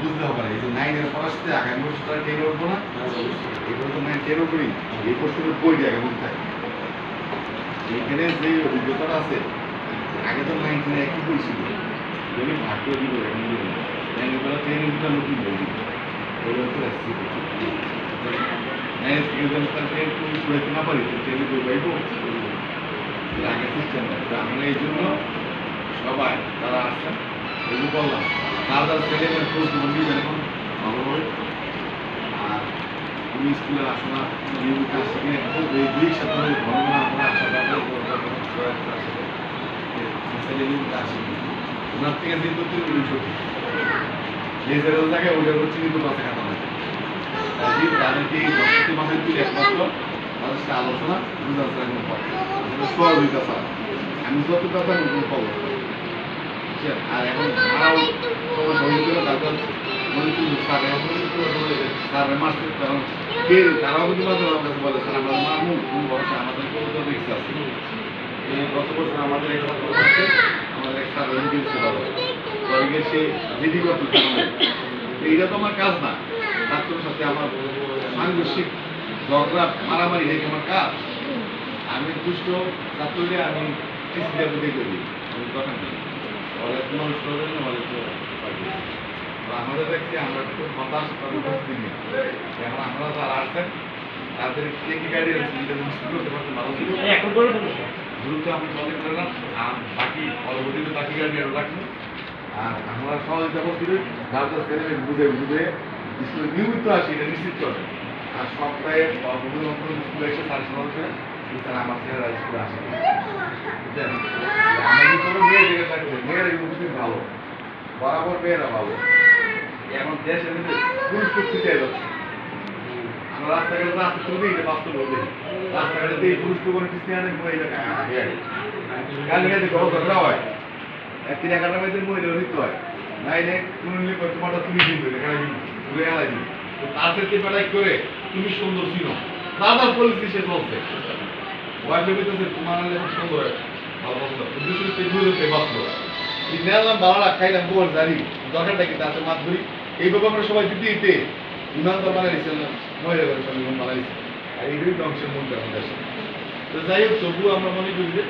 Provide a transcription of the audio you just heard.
বুঝতে হবে না এই যে নাইনের পড়াশোনাতে আগামী বছর তারা টেনে উঠবো না? এগুলো তো নাইন টেনে উঠবি এই প্রশ্নের বই দিয়ে আগে থাকে এইখানে যে অভিজ্ঞতাটা আছে আগে তো নাইন টেনে একই বই ছিল। যদি ভাগ করে দিব এখন দিব নাইনের বেলা টেনে উঠটা নতুন বই দিব তো আসছি। নাইনের থেকে যদি তার ট্রেন তুমি পড়াইতে না পারি ট্রেনে বই পাইবো। আগে সিস্টেম আমরা এই জন্য সবাই তারা আসছেন এগুলো বললাম। ছেলে মেয়ে খোঁজ নিবেন এখন ভালোভাবে আর তুমি স্কুলে আসো না নিয়মিত খুব এই দুই সপ্তাহে ঘন আমরা নিয়মিত আসি ওনার থেকে যেহেতু তুমি সত্যি। নিজের জায়গায় ওটা হচ্ছে কিন্তু মাথা কাটা লাগে কাজে তাদেরকে দশটি মাসের তুলে একমাত্র তাদের সাথে আলোচনা বুঝার কোনো পথ। সব হইতেছে আমি যত কথা বুঝছেন? আর এখন ছিল স্যার এখন স্যার মারছে কারণ কে তারাও কিন্তু মাঝে কাছে বলে স্যার আমরা মারমু কোন আমাদের কোনো তো রিক্স আছে গত বছর আমাদের এক ছাত্র আছে আমাদের এক স্যার বাবা সে জিডি করতে এইটা তো আমার কাজ না ছাত্রের সাথে আমার সাংঘর্ষিক ঝগড়া মারামারি এই আমার কাজ আমি দুষ্ট ছাত্রকে আমি কৃষিতে বুঝে করি আমি কথা নেই মানুষ করবে না আমাদের দেখছি আমরা খুব হতাশ নিয়ে এখন আমরা যারা আছেন তাদের কে কি গাড়ি আছে মুক্তি করতে পারতে ভালো ছিল দেবো দ্রুত আমি মনে করলাম আর বাকি পরবর্তীতে বাকি গাড়ি আরও রাখব আর আমরা সহযোগিতা করছি যার ছেলে বুঝে বুঝে স্কুলে নিয়মিত আসি এটা নিশ্চিত করে আর সপ্তাহে স্কুলে এসে সাড়ে করে স্যার আমার ছেলেরা স্কুলে আসে আমরা কোনো মেয়ে দেখে থাকছে মেয়েরা কিন্তু ভালো। বরাবর মেয়েরা ভালো। এখন দেশের মধ্যে পুরুষ চাই যাচ্ছে। আমরা রাস্তাঘাটে রাস্তা তুলবে এটা বাস্তব হবে রাস্তাঘাটে এই পুরুষ তো কোনো খ্রিস্টানের মহিলা গান গাইতে ঘর ঝগড়া হয় তিন এগারোটা মধ্যে মহিলা নিতে হয়, নাইলে কোনো নিলে তোমারটা তুমি ধরে এখানে ঘুরে এলাই দিন তো তার সাথে বেড়াই করে তুমি সুন্দর ছিল। দাদার পলিসি সে চলছে। ওয়াইফে বলতেছে তোমার খুব সুন্দর ভালো পছন্দ দুশো তেগুলো বাঁচলো। এই নেলাম বাংলা, খাইলাম গোল জানি দরকারটা কি? তাতে মাছ ধরি। এইভাবে আমরা সবাই দিতে দিতে ইমান তো বানাই দিচ্ছে না মহিলা করে সঙ্গে ইমান বানাই দিচ্ছে আর এইগুলোই অংশের মূল দেশে। তো যাই হোক, তবুও আমরা মনে করি যে